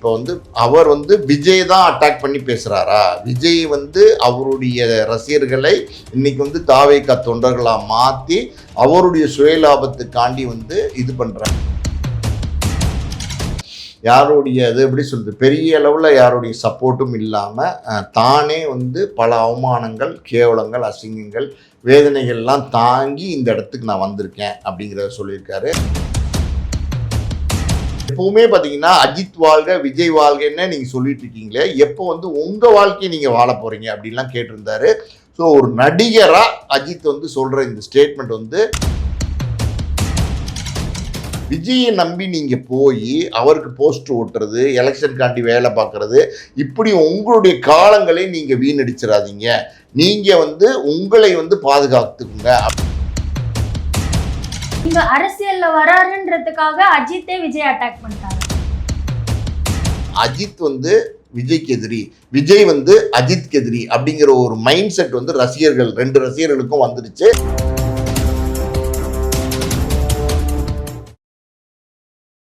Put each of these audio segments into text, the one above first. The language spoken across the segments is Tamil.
இப்போ வந்து அவர் வந்து விஜய் தான் அட்டாக் பண்ணி பேசுகிறாரா விஜய் வந்து அவருடைய ரசிகர்களை இன்னைக்கு வந்து தாவேக்கா தொண்டர்களாக மாற்றி அவருடைய சுயலாபத்துக்காண்டி வந்து இது பண்ணுறாங்க யாருடைய அது எப்படி சொல்கிறது பெரிய அளவில் யாருடைய சப்போர்ட்டும் இல்லாமல் தானே வந்து பல அவமானங்கள் கேவலங்கள் அசிங்கங்கள் வேதனைகள்லாம் தாங்கி இந்த இடத்துக்கு நான் வந்திருக்கேன் அப்படிங்கிறத சொல்லியிருக்காரு. எப்பவுமே பார்த்தீங்கன்னா அஜித் வாழ்க விஜய் வாழ்கன்னு நீங்கள் சொல்லிட்டு இருக்கீங்களே எப்போ வந்து உங்கள் வாழ்க்கையை நீங்கள் வாழ போகிறீங்க அப்படின்லாம் கேட்டிருந்தாரு. ஸோ ஒரு நடிகராக அஜித் வந்து சொல்கிற இந்த ஸ்டேட்மெண்ட் வந்து விஜயை நம்பி நீங்கள் போய் அவருக்கு போஸ்ட் ஓட்டுறது எலெக்ஷனுக்காண்டி வேலை பார்க்குறது இப்படி உங்களுடைய காலங்களை நீங்கள் வீணடிச்சிடாதீங்க. நீங்கள் வந்து உங்களை வந்து பாதுகாத்துக்குங்க. இங்க அரசியல்ல வராருன்றதுக்காக அஜித்தே விஜய் அட்டாக் பண்ணிட்டாரு. அஜித் வந்து விஜய்க்கு எதிரி. விஜய் வந்து அஜித்க்கு எதிரி அப்படிங்கிற ஒரு மைண்ட் செட் வந்து ரசிகர்கள் ரெண்டு ரசிகர்களுக்கும் வந்துடுச்சு.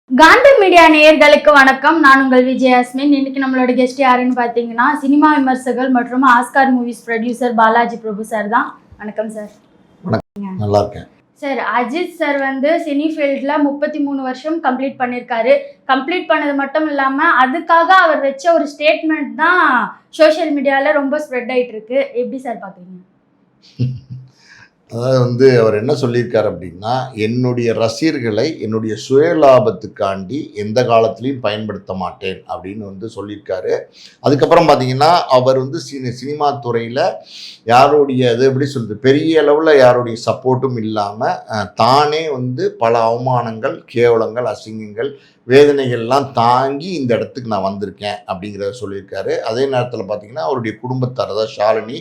காந்தி மீடியா நேயர்களுக்கு வணக்கம். நான் உங்கள் விஜயாஸ்மின் இன்னைக்கு நம்மளோட கெஸ்ட் யாருன்னு பார்த்தீங்கன்னா சினிமா விமர்சகர் மற்றும் Oscar movies producer Balaji Prabhu sir தான். வணக்கம் சார் நல்லா இருக்கேன். சார் அஜித் சார் வந்து சினி ஃபீல்டில் முப்பத்தி மூணு வருஷம் கம்ப்ளீட் பண்ணியிருக்காரு கம்ப்ளீட் பண்ணது மட்டும் இல்லாமல் அதுக்காக அவர் வச்ச ஒரு ஸ்டேட்மெண்ட் தான் சோஷியல் மீடியாவில் ரொம்ப ஸ்ப்ரெட் ஆகிட்டு இருக்கு. எப்படி சார் பார்க்குறீங்க அதாவது வந்து அவர் என்ன சொல்லியிருக்கார் அப்படின்னா என்னுடைய ரசிகர்களை என்னுடைய சுயலாபத்துக்காண்டி எந்த காலத்துலையும் பயன்படுத்த மாட்டேன் அப்படின்னு வந்து சொல்லியிருக்காரு. அதுக்கப்புறம் பார்த்தீங்கன்னா அவர் வந்து சினி சினிமா துறையில் யாருடைய அது எப்படி சொல்கிறது பெரிய அளவில் யாருடைய சப்போர்ட்டும் இல்லாமல் தானே வந்து பல அவமானங்கள் கேவலங்கள் அசிங்கங்கள் வேதனைகள்லாம் தாங்கி இந்த இடத்துக்கு நான் வந்திருக்கேன் அப்படிங்கிறத சொல்லியிருக்காரு. அதே நேரத்தில் பார்த்தீங்கன்னா அவருடைய குடும்பத்தார் அதாவது ஷாலினி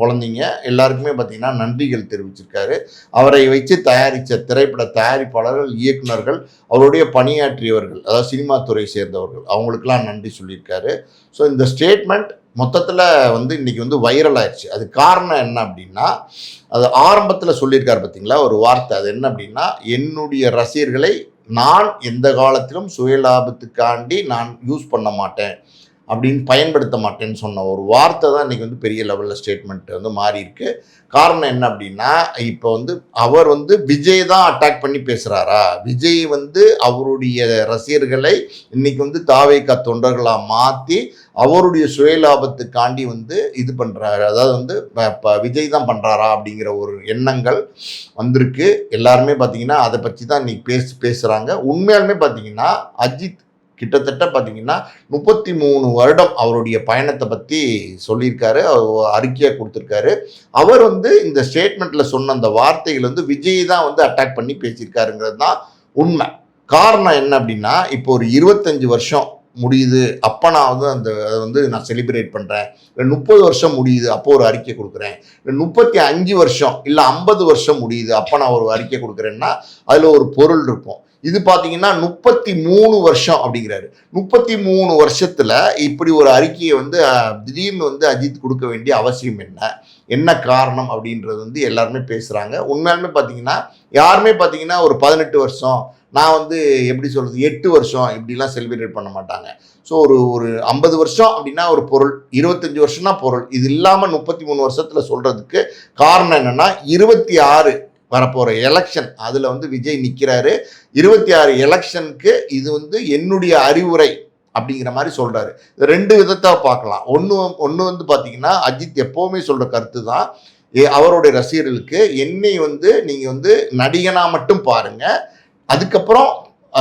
குழந்தைங்க எல்லாருக்குமே பார்த்தீங்கன்னா நன்றிகள் தெரிவிச்சிருக்காரு. அவரை வச்சு தயாரித்த திரைப்பட தயாரிப்பாளர்கள் இயக்குனர்கள் அவருடைய பணியாற்றியவர்கள் அதாவது சினிமா துறை சேர்ந்தவர்கள் அவங்களுக்கெல்லாம் நன்றி சொல்லியிருக்காரு. ஸோ இந்த ஸ்டேட்மெண்ட் மொத்தத்தில் வந்து இன்னைக்கு வந்து வைரல் ஆயிடுச்சு அது காரணம் என்ன அப்படின்னா அது ஆரம்பத்தில் சொல்லியிருக்காரு பார்த்தீங்களா? ஒரு வார்த்தை. அது என்ன அப்படின்னா என்னுடைய ரசிகர்களை நான் எந்த காலத்திலும் சுயலாபத்துக்காண்டி நான் யூஸ் பண்ண மாட்டேன். அப்படின்னு பயன்படுத்த மாட்டேன்னு சொன்ன ஒரு வார்த்தை தான் இன்றைக்கி வந்து பெரிய லெவலில் ஸ்டேட்மெண்ட் வந்து மாறி இருக்கு காரணம் என்ன அப்படின்னா இப்போ வந்து அவர் வந்து விஜய் தான் அட்டாக் பண்ணி பேசுகிறாரா விஜய் வந்து அவருடைய ரசிகர்களை இன்னைக்கு வந்து தாவேக்கா தொண்டர்களாக மாற்றி அவருடைய சுயலாபத்துக்காண்டி வந்து இது பண்ணுறாரு அதாவது வந்து இப்போ விஜய் தான் பண்ணுறாரா அப்படிங்கிற ஒரு எண்ணங்கள் வந்திருக்கு. எல்லாருமே பார்த்தீங்கன்னா அதை பற்றி தான் இன்னைக்கு பேசி பேசுகிறாங்க உண்மையாலுமே பார்த்தீங்கன்னா அஜித் கிட்டத்தட்ட பார்த்தீங்கன்னா முப்பத்தி மூணு வருடம் அவருடைய பயணத்தை பற்றி சொல்லியிருக்காரு அவர் அறிக்கையாக கொடுத்துருக்காரு. அவர் வந்து இந்த ஸ்டேட்மெண்ட்டில் சொன்ன அந்த வார்த்தைகள் வந்து விஜய் தான் வந்து அட்டாக் பண்ணி பேசியிருக்காருங்கிறது தான் உண்மை. காரணம் என்ன அப்படின்னா இப்போ ஒரு இருபத்தஞ்சு வருஷம் முடியுது அப்போ நான் வந்து அந்த அதை வந்து நான் செலிப்ரேட் பண்ணுறேன் இல்லை முப்பது வருஷம் முடியுது அப்போ ஒரு அறிக்கை கொடுக்குறேன். இல்லை முப்பத்தி அஞ்சு வருஷம் இல்லை ஐம்பது வருஷம் முடியுது அப்போ நான் ஒரு அறிக்கை கொடுக்குறேன்னா அதில் ஒரு பொருள் இருக்கும். இது பார்த்தீங்கன்னா முப்பத்தி மூணு வருஷம் அப்படிங்கிறாரு. முப்பத்தி மூணு வருஷத்தில் இப்படி ஒரு அறிக்கையை வந்து திடீர்னு வந்து அஜித் கொடுக்க வேண்டிய அவசியம் என்ன? என்ன காரணம் அப்படின்றது வந்து எல்லாருமே பேசுகிறாங்க உண்மையாலுமே பார்த்தீங்கன்னா யாருமே பார்த்தீங்கன்னா ஒரு பதினெட்டு வருஷம் நான் வந்து எப்படி சொல்கிறது எட்டு வருஷம் இப்படிலாம் செலிப்ரேட் பண்ண மாட்டாங்க. ஸோ ஒரு ஒரு ஐம்பது வருஷம் அப்படின்னா ஒரு பொருள் இருபத்தஞ்சி வருஷம்னா பொருள். இது இல்லாமல் முப்பத்தி மூணு வருஷத்தில் சொல்கிறதுக்கு காரணம் என்னென்னா இருபத்தி ஆறு வரப்போகிற எலெக்ஷன் அதில் வந்து விஜய் நிற்கிறாரு இருபத்தி ஆறு எலெக்ஷனுக்கு இது வந்து என்னுடைய அறிவுரை அப்படிங்கிற மாதிரி சொல்கிறாரு ரெண்டு விதத்தை பார்க்கலாம். ஒன்று ஒன்று வந்து பார்த்தீங்கன்னா அஜித் எப்போவுமே சொல்கிற கருத்து தான் ஏ- அவருடைய ரசிகர்களுக்கு என்னை வந்து நீங்கள் வந்து நடிகனாக மட்டும் பாருங்கள் அதுக்கப்புறம்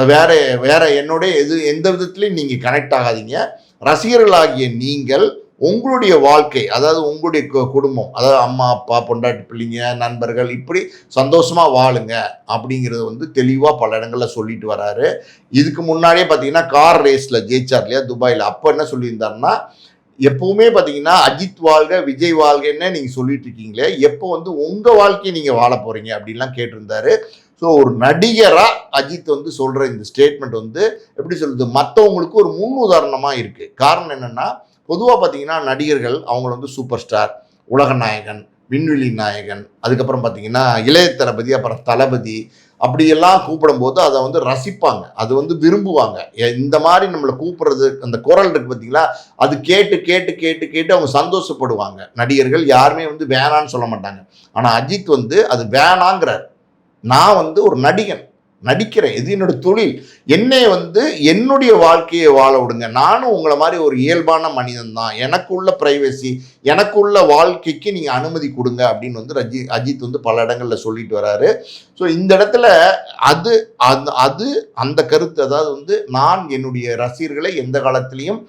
வேற வேற என்னுடைய எது எந்த விதத்துலையும் நீங்கள் கனெக்ட் ஆகாதீங்க. ரசிகர்களாகிய நீங்கள் உங்களுடைய வாழ்க்கை அதாவது உங்களுடைய கு- குடும்பம் அதாவது அம்மா அப்பா பொண்டாட்டி பிள்ளைங்க நண்பர்கள் இப்படி சந்தோஷமா வாழுங்க அப்படிங்கிறது வந்து தெளிவாக பல இடங்களில் சொல்லிட்டு வராரு. இதுக்கு முன்னாடியே பார்த்தீங்கன்னா கார் ரேஸில் ஜெயிச்சார் இல்லையா துபாயில். அப்போ என்ன சொல்லியிருந்தாருன்னா எப்பவுமே பார்த்தீங்கன்னா அஜித் வாழ்க விஜய் வாழ்கன்னு நீங்கள் சொல்லிட்டு இருக்கீங்களே எப்போ வந்து உங்கள் வாழ்க்கையை நீங்கள் வாழ போகிறீங்க அப்படின்லாம் கேட்டிருந்தாரு. ஸோ ஒரு நடிகராக அஜித் வந்து சொல்கிற இந்த ஸ்டேட்மெண்ட் வந்து எப்படி சொல்கிறது மற்றவங்களுக்கு ஒரு முன் உதாரணமாக இருக்குது காரணம் என்னென்னா பொதுவாக பார்த்தீங்கன்னா நடிகர்கள் அவங்க வந்து சூப்பர் ஸ்டார் உலக நாயகன் விண்வெளி நாயகன் அதுக்கப்புறம் பார்த்தீங்கன்னா இளைய தளபதி அப்புறம் தளபதி அப்படியெல்லாம் கூப்பிடும்போது அதை வந்து ரசிப்பாங்க. அது வந்து விரும்புவாங்க. இந்த மாதிரி நம்மளை கூப்பிடுறது அந்த குரல் இருக்கு பார்த்தீங்களா அது கேட்டு கேட்டு கேட்டு கேட்டு அவங்க சந்தோஷப்படுவாங்க. நடிகர்கள் யாருமே வந்து வேணான்னு சொல்ல மாட்டாங்க. ஆனால் அஜித் வந்து அது வேணாங்கிறார். நான் வந்து ஒரு நடிகன். நடிக்கிறேன் இது என்னோட தொழில். என்னை வந்து என்னுடைய வாழ்க்கையை வாழ விடுங்க. நானும் உங்களை மாதிரி ஒரு இயல்பான மனிதன் தான் எனக்குள்ள பிரைவசி எனக்குள்ள வாழ்க்கைக்கு நீங்கள் அனுமதி கொடுங்க அப்படின்னு வந்து ரஜி அஜித் வந்து பல இடங்களில் சொல்லிட்டு வராரு. ஸோ இந்த இடத்துல அது அந்த அது அந்த கருத்து அதாவது வந்து நான் என்னுடைய ரசிகர்களை எந்த காலத்திலையும்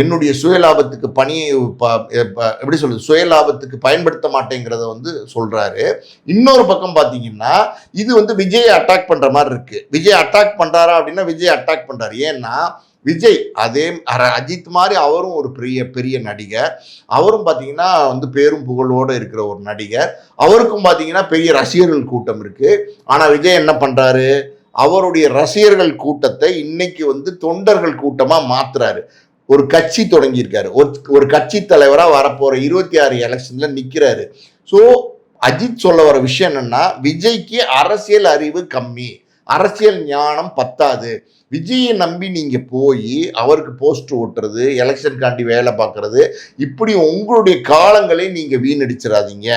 என்னுடைய சுயலாபத்துக்கு பணியை எப்படி சொல்றது? சுயலாபத்துக்கு பயன்படுத்த மாட்டேங்கிறத வந்து சொல்றாரு. இன்னொரு பக்கம் பார்த்தீங்கன்னா இது வந்து விஜய் அட்டாக் பண்ற மாதிரி இருக்கு. விஜய் அட்டாக் பண்றாரா அப்படின்னா விஜய் அட்டாக் பண்றாரு. ஏன்னா விஜய் அதே அஜித் மாதிரி அவரும் ஒரு பெரிய பெரிய நடிகர். அவரும் பார்த்தீங்கன்னா வந்து பேரும் புகழோடு இருக்கிற ஒரு நடிகர். அவருக்கும் பார்த்தீங்கன்னா பெரிய ரசிகர்கள் கூட்டம் இருக்கு. ஆனால் விஜய் என்ன பண்ணுறாரு அவருடைய ரசிகர்கள் கூட்டத்தை இன்னைக்கு வந்து தொண்டர்கள் கூட்டமாக மாத்துறாரு. ஒரு கட்சி தொடங்கியிருக்காரு. ஒரு ஒரு கட்சி தலைவராக வரப்போகிற இருபத்தி ஆறு எலெக்ஷன்ல நிற்கிறாரு ஸோ அஜித் சொல்ல வர விஷயம் என்னன்னா விஜய்க்கு அரசியல் அறிவு கம்மி. அரசியல் ஞானம் பத்தாது. விஜயை நம்பி நீங்கள் போய் அவருக்கு போஸ்ட் ஓட்டுறது எலெக்ஷனுக்காண்டி வேலை பார்க்கறது இப்படி உங்களுடைய காலங்களை நீங்கள் வீணடிச்சிடாதீங்க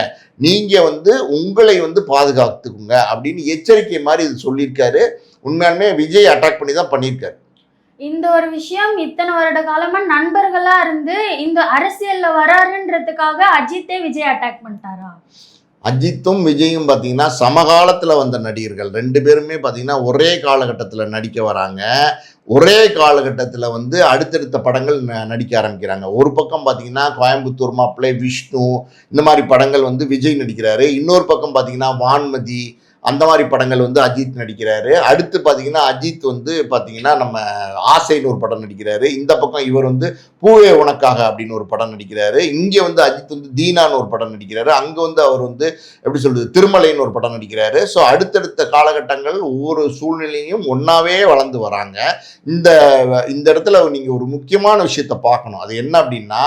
நீங்கள் வந்து உங்களை வந்து பாதுகாத்துக்குங்க அப்படின்னு எச்சரிக்கை மாதிரி இது சொல்லியிருக்காரு. உண்மையாலுமே விஜய் அட்டாக் பண்ணி தான் பண்ணியிருக்காரு. இந்த ஒரு விஷயம் இத்தனை வருட காலமா நண்பர்களா இருந்து இந்த அரசியல்ல வராருன்றதுக்காக அஜித்தே விஜய் அட்டாக் பண்ணிட்டாரா? அஜித்தும் விஜயும் பார்த்தீங்கன்னா சமகாலத்தில் வந்த நடிகர்கள். ரெண்டு பேருமே பார்த்தீங்கன்னா ஒரே காலகட்டத்தில் நடிக்க வராங்க. ஒரே காலகட்டத்தில் வந்து அடுத்தடுத்த படங்கள் நடிக்க ஆரம்பிக்கிறாங்க. ஒரு பக்கம் பார்த்தீங்கன்னா கோயம்புத்தூர் மாப்பிள்ளை விஷ்ணு இந்த மாதிரி படங்கள் வந்து விஜய் நடிக்கிறாரு. இன்னொரு பக்கம் பார்த்தீங்கன்னா வான்மதி அந்த மாதிரி படங்கள் வந்து அஜித் நடிக்கிறாரு. அடுத்து பார்த்தீங்கன்னா அஜித் வந்து பார்த்தீங்கன்னா நம்ம ஆசைன்னு ஒரு படம் நடிக்கிறாரு. இந்த பக்கம் இவர் வந்து பூவே உனக்காக அப்படின்னு ஒரு படம் நடிக்கிறாரு. இங்கே வந்து அஜித் வந்து தீனான்னு ஒரு படம் நடிக்கிறாரு. அங்கே வந்து அவர் வந்து எப்படி சொல்றது திருமலைன்னு ஒரு படம் நடிக்கிறாரு. ஸோ அடுத்தடுத்த காலகட்டங்கள் ஒவ்வொரு சூழ்நிலையும் ஒன்றாவே வளர்ந்து வராங்க. இந்த இந்த இடத்துல நீங்கள் ஒரு முக்கியமான விஷயத்த பார்க்கணும். அது என்ன அப்படின்னா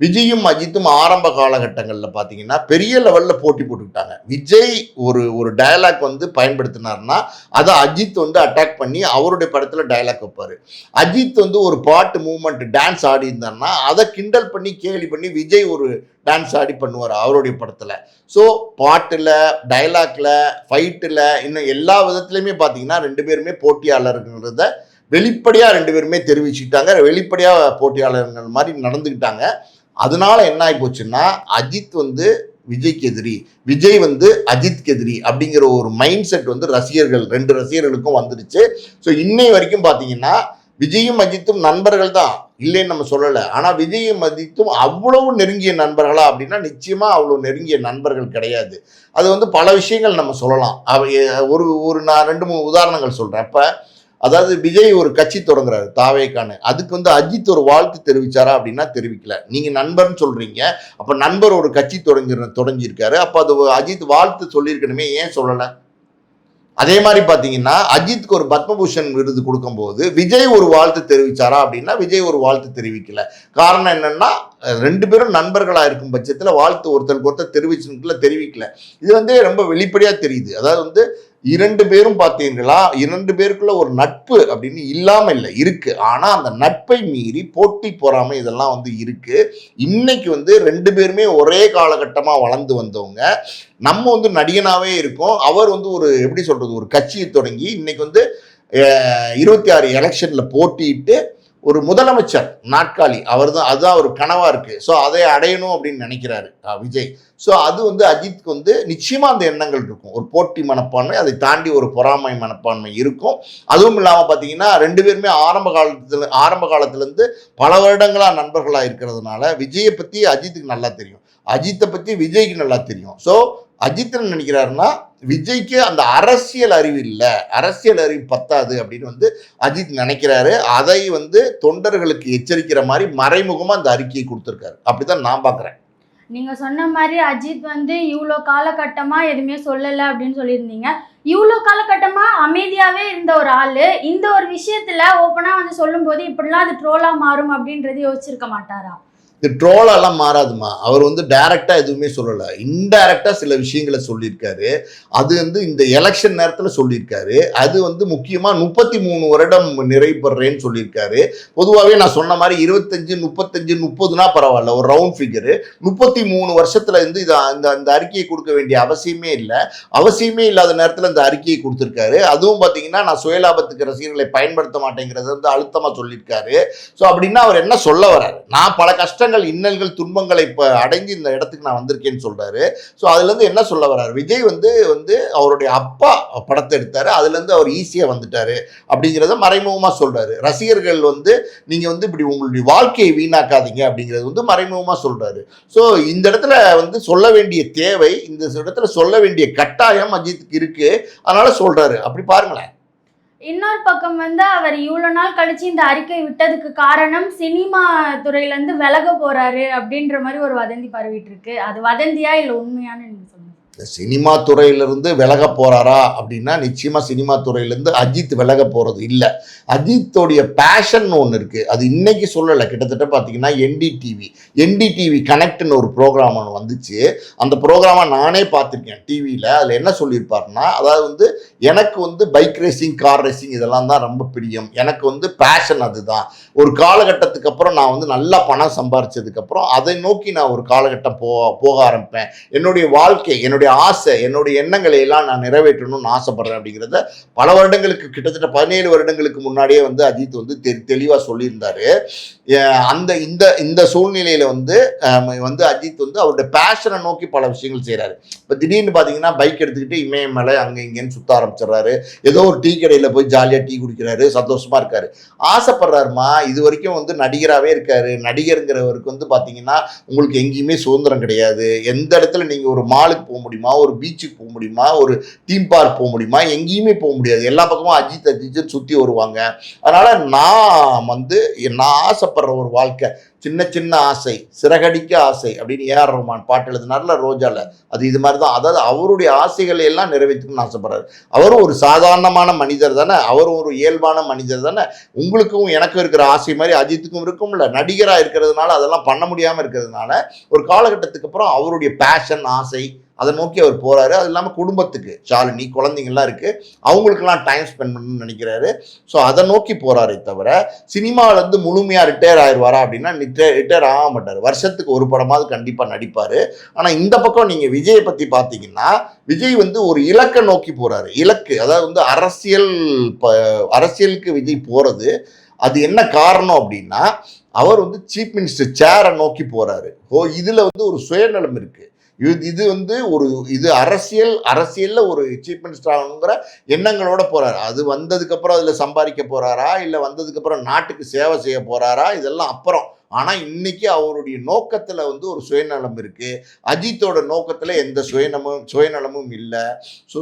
விஜயும் அஜித்தும் ஆரம்ப காலகட்டங்களில் பார்த்தீங்கன்னா பெரிய லெவலில் போட்டி போட்டுக்கிட்டாங்க. விஜய் ஒரு ஒரு டயலாக் வந்து பயன்படுத்தினார்னா அதை அஜித் வந்து அட்டாக் பண்ணி அவருடைய படத்தில் டயலாக் வைப்பார். அஜித் வந்து ஒரு பாட்டு மூமெண்ட் டான்ஸ் ஆடி இருந்தாருன்னா அதை கிண்டல் பண்ணி கேலி பண்ணி விஜய் ஒரு டான்ஸ் ஆடி பண்ணுவார் அவருடைய படத்தில். ஸோ பாட்டில் டைலாக்ல ஃபைட்டில் இன்னும் எல்லா விதத்துலையுமே பார்த்தீங்கன்னா ரெண்டு பேருமே போட்டியாளருங்கிறத வெளிப்படையாக ரெண்டு பேருமே தெரிவிச்சுக்கிட்டாங்க. வெளிப்படையாக போட்டியாளர்கள் மாதிரி நடந்துக்கிட்டாங்க. அதனால என்ன ஆகி போச்சுன்னா அஜித் வந்து விஜய்க்கு எதிரி. விஜய் வந்து அஜித்க்கு எதிரி அப்படிங்கிற ஒரு மைண்ட் செட் வந்து ரசிகர்கள் ரெண்டு ரசிகர்களுக்கும் வந்துடுச்சு ஸோ இன்னை வரைக்கும் பார்த்தீங்கன்னா விஜயும் அஜித்தும் நண்பர்கள் தான். இல்லைன்னு நம்ம சொல்லலை. ஆனால் விஜயும் அஜித்தும் அவ்வளவு நெருங்கிய நண்பர்களா அப்படின்னா நிச்சயமாக அவ்வளோ நெருங்கிய நண்பர்கள் கிடையாது. அது வந்து பல விஷயங்கள் நம்ம சொல்லலாம். அவ- ஒரு ஒரு நான் ரெண்டு மூணு உதாரணங்கள் சொல்கிறேன் அப்போ அதாவது விஜய் ஒரு கட்சி தொடங்குறாரு தாவேக்கானு அதுக்கு வந்து அஜித் ஒரு வாழ்த்து தெரிவிச்சாரா அப்படின்னா தெரிவிக்கல. நீங்க நண்பர்னு சொல்றீங்க. அப்ப நண்பர் ஒரு கட்சி தொடங்கி தொடங்கியிருக்காரு. அப்ப அது அஜித் வாழ்த்து சொல்லியிருக்கணுமே ஏன் சொல்லலை? அதே மாதிரி பார்த்தீங்கன்னா அஜித்க்கு ஒரு பத்மபூஷன் விருது கொடுக்கும்போது விஜய் ஒரு வாழ்த்து தெரிவிச்சாரா அப்படின்னா விஜய் ஒரு வாழ்த்து தெரிவிக்கல. காரணம் என்னன்னா ரெண்டு பேரும் நண்பர்களாக இருக்கும் பட்சத்தில் வாழ்த்து ஒருத்தருக்கு ஒருத்தர் தெரிவிச்சுல தெரிவிக்கல. இது வந்து ரொம்ப வெளிப்படையாக தெரியுது. அதாவது வந்து இரண்டு பேரும் பார்த்தீங்களா இரண்டு பேருக்குள்ள ஒரு நட்பு அப்படின்னு இல்லாமல் இல்லை இருக்கு. ஆனால் அந்த நட்பை மீறி போட்டி பொறாமை இதெல்லாம் வந்து இருக்கு. இன்னைக்கு வந்து ரெண்டு பேருமே ஒரே காலகட்டமாக வளர்ந்து வந்தவங்க. நம்ம வந்து நடிகனாவே இருக்கோம். அவர் வந்து ஒரு எப்படி சொல்றது ஒரு கட்சியை தொடங்கி இன்னைக்கு வந்து இருபத்தி ஆறு எலெக்ஷன்ல போட்டியிட்டு ஒரு முதலமைச்சர் நாட்காலி அவர் தான் அதுதான் ஒரு கனவா இருக்கு. ஸோ அதை அடையணும் அப்படின்னு நினைக்கிறாரு விஜய். ஸோ அது வந்து அஜித்க்கு வந்து நிச்சயமா அந்த எண்ணங்கள் இருக்கும். ஒரு போட்டி மனப்பான்மை அதை தாண்டி ஒரு பொறாமை மனப்பான்மை இருக்கும். அதுவும் இல்லாமல் பார்த்தீங்கன்னா ரெண்டு பேருமே ஆரம்ப காலத்துல ஆரம்ப காலத்துலேருந்து பல வருடங்களாக நண்பர்களாக இருக்கிறதுனால விஜயை பற்றி அஜித்துக்கு நல்லா தெரியும். அஜித்தை பற்றி விஜய்க்கு நல்லா தெரியும். ஸோ அஜித் நினைக்கிறாருன்னா விஜய்க்கு அந்த அரசியல் அறிவு இல்லை. அரசியல் அறிவு பத்தாது அப்படின்னு வந்து அஜித் நினைக்கிறாரு. அதை வந்து தொண்டர்களுக்கு எச்சரிக்கிற மாதிரி மறைமுகமாக அந்த அறிக்கையை கொடுத்துருக்காரு. அப்படிதான் நான் பார்க்குறேன் நீங்க சொன்ன மாதிரி அஜித் வந்து இவ்வளோ காலகட்டமா எதுவுமே சொல்லலை அப்படின்னு சொல்லியிருந்தீங்க. இவ்வளோ காலகட்டமா அமைதியாவே இருந்த ஒரு ஆளு இந்த ஒரு விஷயத்துல ஓப்பனா வந்து சொல்லும்போது இப்படிலாம் அது ட்ரோலா மாறும் அப்படின்றது யோசிச்சிருக்க மாட்டாரா? இது ட்ரோலெல்லாம் மாறாதுமா. அவர் வந்து டைரக்டா எதுவுமே சொல்லலை. இன்டைரக்டாக சில விஷயங்களை சொல்லியிருக்காரு. அது வந்து இந்த எலெக்ஷன் நேரத்தில் சொல்லியிருக்காரு. அது வந்து முக்கியமாக முப்பத்தி மூணு வருடம் நிறைவு சொல்லியிருக்காரு. பொதுவாகவே நான் சொன்ன மாதிரி இருபத்தஞ்சு முப்பத்தஞ்சு முப்பதுனா பரவாயில்ல. ஒரு ரவுண்ட் ஃபிகரு முப்பத்தி மூணு வருஷத்துல இருந்து இது அந்த அந்த அறிக்கையை கொடுக்க வேண்டிய அவசியமே இல்லை. அவசியமே இல்லாத நேரத்தில் இந்த அறிக்கையை கொடுத்துருக்காரு. அதுவும் பார்த்தீங்கன்னா நான் சுயலாபத்துக்கு ரசிகர்களை பயன்படுத்த மாட்டேங்கிறத வந்து அழுத்தமாக சொல்லியிருக்காரு. ஸோ அப்படின்னா அவர் என்ன சொல்ல வர்றாரு? நான் பல கஷ்டங்கள் இன்னல்கள் துன்பங்களை இப்போ அடைஞ்சு இந்த இடத்துக்கு நான் வந்திருக்கேன்னு சொல்கிறாரு ஸோ அதுலேருந்து என்ன சொல்ல வர்றாரு விஜய் வந்து வந்து அவருடைய அப்பா படத்தை எடுத்தார். அதுலேருந்து அவர் ஈஸியாக வந்துட்டார் அப்படிங்கிறத மறைமுகமாக சொல்கிறாரு ரசிகர்கள் வந்து நீங்கள் வந்து இப்படி உங்களுடைய வாழ்க்கையை வீணாக்காதீங்க அப்படிங்கிறது வந்து மறைமுகமாக சொல்கிறாரு ஸோ இந்த இடத்துல வந்து சொல்ல வேண்டிய தேவை இந்த இடத்துல சொல்ல வேண்டிய கட்டாயம் அஜித்துக்கு இருக்குது அதனால் சொல்கிறாரு அப்படி பாருங்களேன். இன்னொரு பக்கம் வந்து அவர் இவ்வளோ நாள் கழிச்சு இந்த அறிக்கை விட்டதுக்கு காரணம் சினிமா துறையிலேருந்து விலக போறாரு அப்படின்ற மாதிரி ஒரு வதந்தி பரவிட்டு இருக்கு. அது வதந்தியா இல்லை உண்மையான நீங்க சினிமா துறையிலிருந்து விலக போகிறாரா அப்படின்னா நிச்சயமாக சினிமா துறையிலேருந்து அஜித் விலக போகிறது இல்லை. அஜித்தோடைய பேஷன் ஒன்று இருக்குது அது இன்றைக்கி சொல்லலை. கிட்டத்தட்ட பார்த்தீங்கன்னா என்டிடிவி என்டிடிவி கனெக்ட்னு ஒரு ப்ரோக்ராம் ஒன்று வந்துச்சு. அந்த ப்ரோக்ராமை நானே பார்த்துருக்கேன் டிவியில் அதில் என்ன சொல்லியிருப்பார்னா அதாவது வந்து எனக்கு வந்து பைக் ரேசிங் கார் ரேசிங் இதெல்லாம் தான் ரொம்ப பிடிக்கும் எனக்கு வந்து பேஷன் அதுதான். ஒரு காலகட்டத்துக்கு அப்புறம் நான் வந்து நல்லா பணம் சம்பாரிச்சதுக்கப்புறம் அதை நோக்கி நான் ஒரு காலகட்டம் போ போக ஆரம்பிப்பேன். என்னுடைய வாழ்க்கை என்னுடைய ஆசை என்னுடைய எண்ணங்களை எல்லாம் நான் நிறைவேற்றணும்னு ஆசைப்படுறேன் அப்படிங்கிறத பல வருடங்களுக்கு கிட்டத்தட்ட பதினேழு வருடங்களுக்கு முன்னாடியே வந்து அஜித் வந்து தெ தெளிவாக சொல்லியிருந்தாரு. அந்த இந்த இந்த சூழ்நிலையில் வந்து வந்து அஜித் வந்து அவருடைய பேஷனை நோக்கி பல விஷயங்கள் செய்கிறாரு இப்போ திடீர்னு பார்த்தீங்கன்னா பைக் எடுத்துக்கிட்டு இமயமலை அங்கே இங்கேன்னு சுற்ற ஆரம்பிச்சிடுறாரு. ஏதோ ஒரு டீ கடையில் போய் ஜாலியாக டீ குடிக்கிறாரு சந்தோஷமாக இருக்காரு. ஆசைப்படுறாருமா? இது வரைக்கும் வந்து நடிகராகவே இருக்காரு. நடிகருங்கிறவருக்கு வந்து பார்த்தீங்கன்னா உங்களுக்கு எங்கேயுமே சுதந்திரம் கிடையாது. எந்த இடத்துல நீங்கள் ஒரு மாலுக்கு போக முடியும்? ஒரு பீச்சுக்கு போக முடியுமா ஒரு தீம் பார்க் போக முடியுமா எங்கேயுமே போக முடியாது எல்லா பக்கமும் அஜித் அஜித்னு சுற்றி வருவாங்க. அதனால் நான் வந்து நான் ஆசைப்படுற ஒரு வாழ்க்கை சின்ன சின்ன ஆசை சிறகடிக்க ஆசை அப்படின்னு ஏஆர் ரஹ்மான் பாட்டு எழுதினார்ல ரோஜால. அது இது மாதிரி தான் அதாவது அவருடைய ஆசைகளை எல்லாம் நிறைவேற்றணும்னு ஆசைப்படுறாரு. அவரும் ஒரு சாதாரணமான மனிதர் தானே? அவரும் ஒரு இயல்பான மனிதர் தானே? உங்களுக்கும் எனக்கும் இருக்கிற ஆசை மாதிரி அஜித்துக்கும் இருக்கும்ல. நடிகராக இருக்கிறதுனால அதெல்லாம் பண்ண முடியாமல் இருக்கிறதுனால ஒரு காலகட்டத்துக்கு அப்புறம் அவருடைய பேஷன் ஆசை அதை நோக்கி அவர் போகிறாரு அது இல்லாமல் குடும்பத்துக்கு ஷாலினி குழந்தைங்கள்லாம் இருக்குது அவங்களுக்கெல்லாம் டைம் ஸ்பெண்ட் பண்ணணும்னு நினைக்கிறாரு. ஸோ அதை நோக்கி போகிறாரே தவிர சினிமாவிலேருந்து முழுமையாக ரிட்டையர் ஆயிடுவாரா அப்படின்னா ரிட்டையர் ஆக மாட்டார். வருஷத்துக்கு ஒரு படமாவது கண்டிப்பாக நடிப்பார். ஆனால் இந்த பக்கம் நீங்கள் விஜயை பற்றி பார்த்தீங்கன்னா விஜய் வந்து ஒரு இலக்கை நோக்கி போகிறாரு இலக்கு அதாவது வந்து அரசியல் ப அரசியலுக்கு விஜய் போகிறது அது என்ன காரணம் அப்படின்னா அவர் வந்து சீஃப் மினிஸ்டர் சேரை நோக்கி போகிறாரு ஓ இதில் வந்து ஒரு சுயநலம் இருக்குது இது இது வந்து ஒரு இது அரசியல் அரசியலில் ஒரு சீஃப் மினிஸ்டர் ஆகணுங்கிற எண்ணங்களோட போகிறார் அது வந்ததுக்கப்புறம் அதில் சம்பாதிக்க போகிறாரா இல்லை வந்ததுக்கப்புறம் நாட்டுக்கு சேவை செய்ய போகிறாரா இதெல்லாம் அப்புறம். ஆனால் இன்னைக்கு அவருடைய நோக்கத்தில் வந்து ஒரு சுயநலம் இருக்கு. அஜித்தோட நோக்கத்தில் எந்த சுயநலமும் சுயநலமும் இல்லை. ஸோ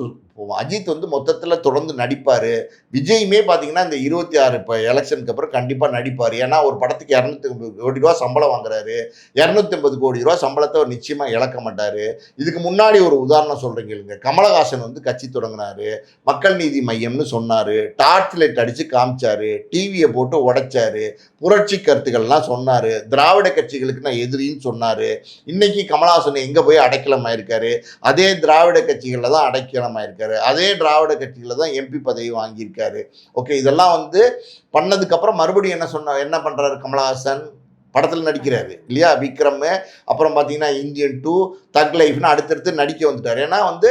அஜித் வந்து மொத்தத்தில் தொடர்ந்து நடிப்பார். விஜயுமே பார்த்தீங்கன்னா இந்த இருபத்தி ஆறு இப்போ எலெக்ஷனுக்கு அப்புறம் கண்டிப்பாக நடிப்பார். ஏன்னா ஒரு படத்துக்கு இரநூத்தி ஐம்பது கோடி ரூபா சம்பளம் வாங்குறாரு. இரநூத்தி ஐம்பது கோடி ரூபா சம்பளத்தை அவர் நிச்சயமாக இழக்க மாட்டார். இதுக்கு முன்னாடி ஒரு உதாரணம் சொல்கிறீங்க இல்லைங்க கமலஹாசன் வந்து கட்சி தொடங்கினாரு. மக்கள் நீதி மையம்னு சொன்னார். டார்ச் லைட் அடித்து காமிச்சாரு. டிவியை போட்டு உடைச்சாரு. புரட்சி கருத்துக்கள்லாம் சொன்னார். திராவிட கட்சிகளுக்கு நான் எதிரின்னு சொன்னார். இன்னைக்கு கமலஹாசன் எங்கே போய் அடைக்கலமாயிருக்காரு? அதே திராவிட கட்சிகளில் தான் அடைக்கலமாயிருக்காரு. அதே திராவிட கட்சிகளில் தான் எம்பி பதவி வாங்கியிருக்காரு. ஓகே இதெல்லாம் வந்து பண்ணதுக்கப்புறம் மறுபடியும் என்ன சொன்ன என்ன பண்ணுறாரு கமலஹாசன்? படத்தில் நடிக்கிறாரு. இல்லையா? விக்ரம் அப்புறம் பார்த்தீங்கன்னா இந்தியன் டூ தக் லைஃப்னு அடுத்தடுத்து நடிக்க வந்துட்டார். ஏன்னா வந்து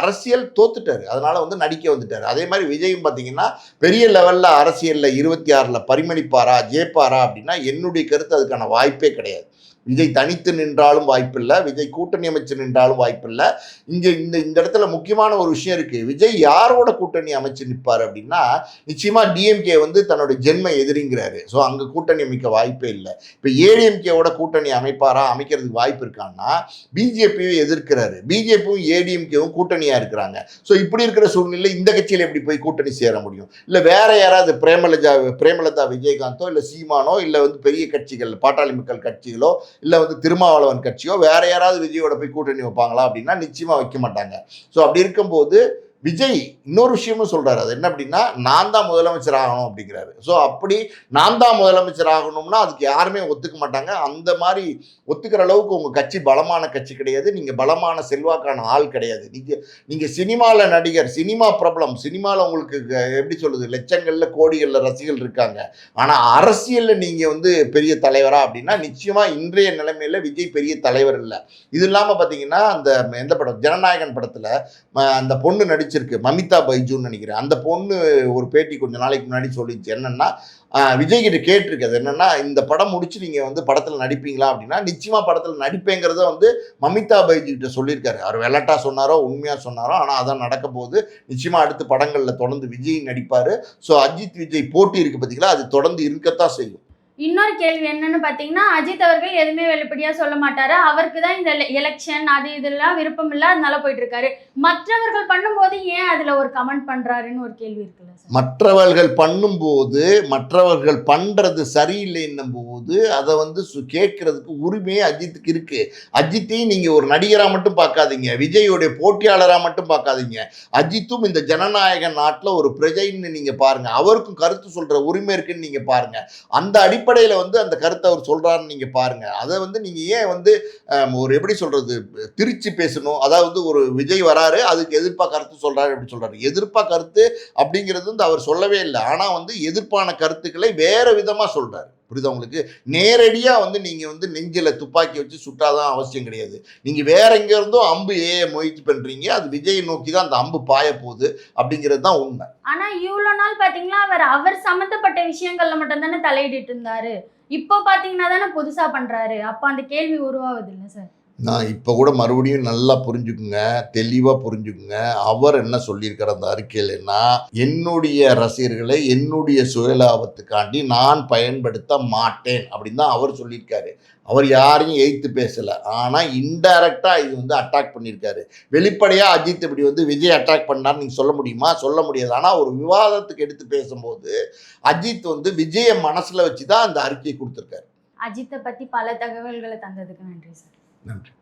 அரசியல் தோத்துட்டாரு. அதனால் வந்து நடிக்க வந்துட்டார். அதே மாதிரி விஜயும் பார்த்தீங்கன்னா பெரிய லெவலில் அரசியலில் இருபத்தி ஆறில் பரிமணிப்பாரா ஜெயிப்பாரா அப்படின்னா என்னுடைய கருத்து அதுக்கான வாய்ப்பே கிடையாது. விஜய் தனித்து நின்றாலும் வாய்ப்பில்லை விஜய் கூட்டணி அமைச்சு நின்றாலும் வாய்ப்பில்லை. இங்கே இந்த இந்த இடத்துல முக்கியமான ஒரு விஷயம் இருக்கு. விஜய் யாரோட கூட்டணி அமைச்சு நிற்பார் அப்படின்னா நிச்சயமா டிஎம்கே வந்து தன்னுடைய ஜென்ம எதிரிங்கிறாரு. ஸோ அங்கே கூட்டணி அமைக்க வாய்ப்பே இல்லை. இப்போ ஏடிஎம்கேவோட கூட்டணி அமைப்பாரா அமைக்கிறதுக்கு வாய்ப்பு இருக்கான்னா பிஜேபியும் எதிர்க்கிறாரு. பிஜேபியும் ஏடிஎம்கேவும் கூட்டணியாக இருக்கிறாங்க. ஸோ இப்படி இருக்கிற சூழ்நிலை இந்த கட்சியில் எப்படி போய் கூட்டணி சேர முடியும்? இல்லை வேற யாராவது பிரேமலஜா பிரேமலதா விஜயகாந்தோ இல்லை சீமானோ இல்லை வந்து பெரிய கட்சிகள் பாட்டாளி மக்கள் கட்சிகளோ இல்லை வந்து திருமாவளவன் கட்சியோ வேற யாராவது விஜயோட போய் கூட்டணி வைப்பாங்களா அப்படின்னா நிச்சயமா வைக்க மாட்டாங்க. ஸோ அப்படி இருக்கும்போது விஜய் இன்னொரு விஷயமும் சொல்றாரு. அது என்ன அப்படின்னா நான் தான் முதலமைச்சர் ஆகணும் அப்படிங்கிறாரு. ஸோ அப்படி நான் தான் முதலமைச்சர் ஆகணும்னா அதுக்கு யாருமே ஒத்துக்க மாட்டாங்க. அந்த மாதிரி ஒத்துக்கிற அளவுக்கு உங்க கட்சி பலமான கட்சி கிடையாது. நீங்க பலமான செல்வாக்கான ஆள் கிடையாது. நீங்க நீங்க சினிமாவில் நடிகர் சினிமா பிரபலம் சினிமாவில் உங்களுக்கு க- எப்படி சொல்லுது லட்சங்கள்ல கோடிகளில் ரசிகர்கள் இருக்காங்க. ஆனால் அரசியலில் நீங்க வந்து பெரிய தலைவரா அப்படின்னா நிச்சயமா இன்றைய நிலைமையில விஜய் பெரிய தலைவர் இல்லை. இது இல்லாமல் பார்த்தீங்கன்னா அந்த எந்த படம் ஜனநாயகன் படத்தில் அந்த பொண்ணு நடிச்சிருக்கு. மமிதா பைஜூன்னு நினைக்கிறேன். அந்த பொண்ணு ஒரு பேட்டி கொஞ்சம் நாளைக்கு முன்னாடி சொல்லிச்சு. என்னன்னா விஜய் கிட்ட கேட்டிருக்கு. அது என்னன்னா இந்த படம் முடிச்சு நீங்க வந்து படத்துல நடிப்பீங்களா அப்படின்னா நிச்சயமா படத்துல நடிப்பேங்கிறத வந்து மமிதா பைஜி கிட்ட சொல்லியிருக்காரு. அவர் வெள்ளட்டா சொன்னாரோ உண்மையா சொன்னாரோ ஆனா அதான் நடக்க போகுது. நிச்சயமா அடுத்த படங்கள்ல தொடர்ந்து விஜய் நடிப்பாரு. ஸோ அஜித் விஜய் போட்டி இருக்கு பார்த்தீங்களா அது தொடர்ந்து இருக்கத்தான் செய்யும். இன்னொரு கேள்வி என்னன்னு பாத்தீங்கன்னா அஜித் அவர்கள் எதுவுமே வெளிப்படையா சொல்ல மாட்டாரு. அவருக்கு தான் இந்த எலெக்ஷன் அது இதெல்லாம் விருப்பம் இல்ல அதனால போயிட்டு இருக்காரு மற்றவர்கள் பண்ணும்போது ஏன் அதுல ஒரு கமெண்ட் பண்றாருன்னு ஒரு கேள்வி இருக்குல்ல மற்றவர்கள் பண்ணும்போது மற்றவர்கள் பண்றது சரியில்லைன்னும் போது அதை வந்து சு- கேட்கறதுக்கு உரிமையே அஜித்துக்கு இருக்கு. அஜித்தையும் நீங்க ஒரு நடிகரா மட்டும் பார்க்காதீங்க. விஜயோடைய போட்டியாளரா மட்டும் பார்க்காதீங்க. அஜித்தும் இந்த ஜனநாயக நாட்டுல ஒரு பிரஜைன்னு நீங்க பாருங்க. அவருக்கும் கருத்து சொல்ற உரிமை இருக்குன்னு நீங்க பாருங்க. அந்த அடிப்படையில் வந்து அந்த கருத்தை அவர் சொல்கிறாருன்னு நீங்கள் பாருங்கள் அதை வந்து நீங்கள் ஏன் வந்து ஒரு எப்படி சொல்கிறது திருச்சி பேசணும். அதாவது ஒரு விஜய் வராரு அதுக்கு எதிர்ப்பாக கருத்து சொல்கிறாரு எப்படி சொல்கிறாரு எதிர்ப்பாக கருத்து அப்படிங்கிறது வந்து அவர் சொல்லவே இல்லை. ஆனால் வந்து எதிர்ப்பான கருத்துக்களை வேறு விதமாக சொல்கிறார் புரியுதா உங்களுக்கு? நேரடியாக வந்து நீங்கள் வந்து நெஞ்சில் துப்பாக்கி வச்சு சுட்டாதான் அவசியம் கிடையாது. நீங்கள் வேற எங்க அம்பு ஏ முயற்சி பண்ணுறீங்க அது விஜய் நோக்கி தான் அந்த அம்பு பாய போகுது அப்படிங்கிறது தான் உண்மை. ஆனால் இவ்வளோ நாள் பார்த்தீங்கன்னா அவர் அவர் சம்மந்தப்பட்ட விஷயங்கள்ல மட்டும் தானே தலையிட்டு இருந்தாரு. இப்போ பார்த்தீங்கன்னா தானே புதுசாக பண்ணுறாரு அப்போ அந்த கேள்வி உருவாகுது இல்லை சார். நான் இப்போ கூட மறுபடியும் நல்லா புரிஞ்சுக்குங்க தெளிவாக புரிஞ்சுக்குங்க. அவர் என்ன சொல்லியிருக்கிற அந்த அறிக்கையிலன்னா என்னுடைய ரசிகர்களை என்னுடைய சுயலாபத்துக்காண்டி நான் பயன்படுத்த மாட்டேன் அப்படின்னு தான் அவர் சொல்லியிருக்காரு. அவர் யாரையும் எய்த்து பேசலை. ஆனால் இன்டைரக்டாக இது வந்து அட்டாக் பண்ணியிருக்காரு. வெளிப்படையாக அஜித் இப்படி வந்து விஜய் அட்டாக் பண்ணான்னு நீங்கள் சொல்ல முடியுமா? சொல்ல முடியாது. ஆனால் ஒரு விவாதத்துக்கு எடுத்து பேசும்போது அஜித் வந்து விஜயை மனசில் வச்சு தான் அந்த அறிக்கையை கொடுத்துருக்காரு. அஜித்தை பற்றி பல தகவல்களை தந்ததுக்கு நன்றி சார். நன்றி